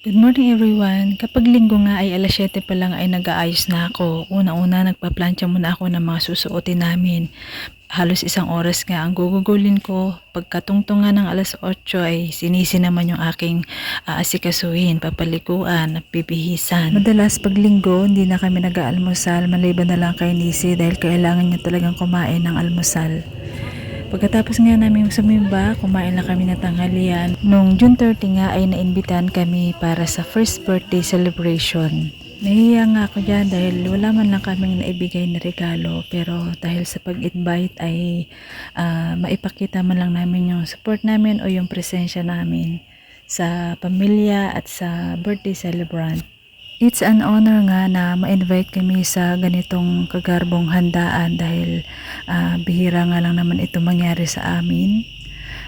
Good morning everyone. Kapag linggo nga ay alas 7 pa lang ay nag-aayos na ako. Una-una nagpa-plancha muna ako ng mga susuotin namin. Halos isang oras nga ang gugugulin ko. Pagkatungtong nga ng alas 8 ay sinisi naman yung aking aasikasuhin, papalikuan, pipihisan. Madalas pag linggo hindi na kami nag-aalmusal maliban na lang kay Nisi dahil kailangan niya talagang kumain ng almusal. Pagkatapos nga namin sumimba, kumain na kami ng tanghalian. Nung June 30 nga ay naimbitan kami para sa first birthday celebration. Nahiya nga ako dyan dahil wala man lang kaming naibigay na regalo pero dahil sa pag-invite ay ah, maipakita man lang namin yung support namin o yung presensya namin sa pamilya at sa birthday celebrant. It's an honor nga na ma-invite kami sa ganitong kagarbong handaan dahil ah, bihira nga lang naman ito mangyari sa amin.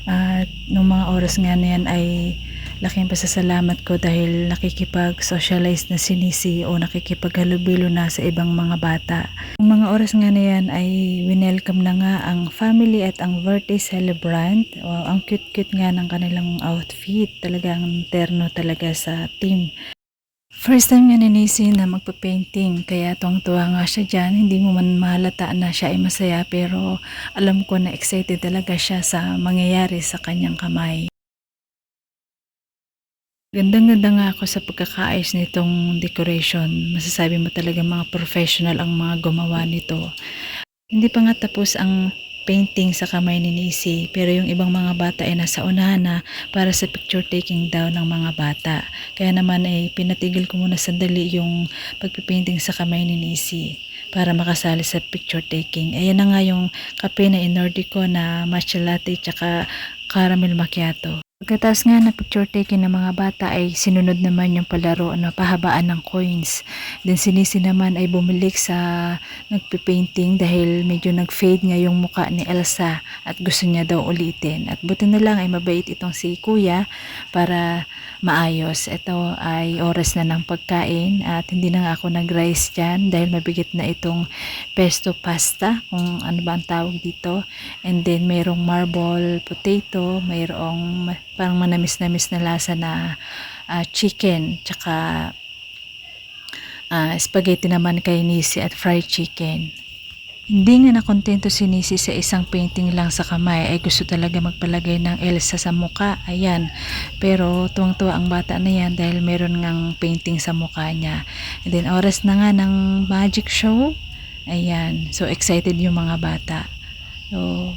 At nung mga oras nga na yan ay laking pasasalamat ko dahil nakikipag-socialize na sinisi o nakikipaghalubilo na sa ibang mga bata. Nung mga oras nga na yan ay winelcome na nga ang family at ang birthday celebrant. Wow, ang cute-cute nga ng kanilang outfit. Talagang terno talaga sa team. First time nga ni Nisi na magpa-painting, kaya tuwang-tuwa nga siya dyan. Hindi mo man mahalata na siya ay masaya, pero alam ko na excited talaga siya sa mangyayari sa kanyang kamay. Gandang-ganda nga ako sa pagkakaayos nitong decoration. Masasabi mo talaga mga professional ang mga gumawa nito. Hindi pa nga tapos ang painting sa kamay ni Nisi, pero yung ibang mga bata ay nasa unahan na para sa picture taking daw ng mga bata. Kaya naman ay pinatigil ko muna sandali yung pagpipainting sa kamay ni Nisi para makasali sa picture taking. Ayan na nga yung kape na inorder ko na matcha latte tsaka caramel macchiato. Pagkatapos nga na picture taking ng mga bata ay sinunod naman yung palaro na pahabaan ng coins. Then sinisi naman ay bumalik sa nagpipainting dahil medyo nag-fade nga yung muka ni Elsa at gusto niya daw ulitin. At buti na lang ay mabait itong si kuya para maayos. Ito ay oras na ng pagkain at hindi na nga ako nag-rice dyan dahil mabigat na itong pesto pasta kung ano ba ang tawag dito. And then mayroong marble potato, mayroong ma- parang manamis-namis na lasa na ah, chicken, tsaka ah, spaghetti naman kay Nisi at fried chicken. Hindi nga nakontento si Nisi sa isang painting lang sa kamay ay gusto talaga magpalagay ng Elsa sa muka. Ayan. Pero tuwang-tuwa ang bata na yan dahil meron ngang painting sa muka niya. And then oras na nga ng magic show. Ayan. So excited yung mga bata. So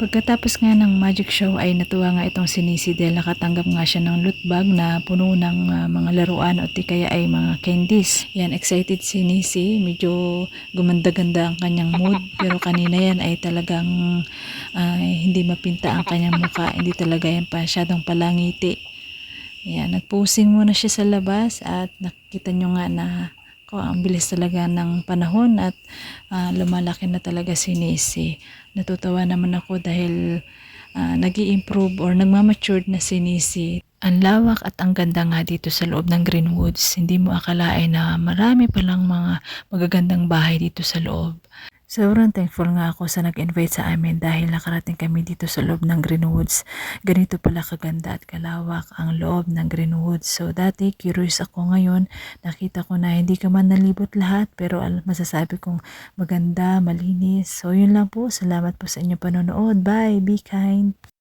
Pagkatapos nga ng magic show ay natuwa nga itong sinisi dahil nakatanggap nga siya ng loot bag na puno ng ah, mga laruan o di kaya ay mga candies. Yan, excited si Nisi. Medyo gumanda-ganda ang kanyang mood. Pero kanina yan ay talagang ah, hindi mapinta ang kanyang muka. Hindi talaga yan pasyadong palangiti. Yan, nagposing muna siya sa labas at nakita nyo nga na ko ang bilis talaga ng panahon at ah, lumalaki na talaga si Nisi. Natutuwa naman ako dahil uh, nag improve or nagmamatured na si Nisi. Ang lawak at ang ganda nga dito sa loob ng Greenwoods. Hindi mo akalain na marami palang mga magagandang bahay dito sa loob. Sobrang thankful nga ako sa nag-invite sa amin dahil nakarating kami dito sa loob ng Greenwoods. Ganito pala kaganda at kalawak ang loob ng Greenwoods. So dati curious ako ngayon. Nakita ko na hindi ka man nalibot lahat pero masasabi kong maganda, malinis. So yun lang po. Salamat po sa inyong panonood. Bye. Be kind.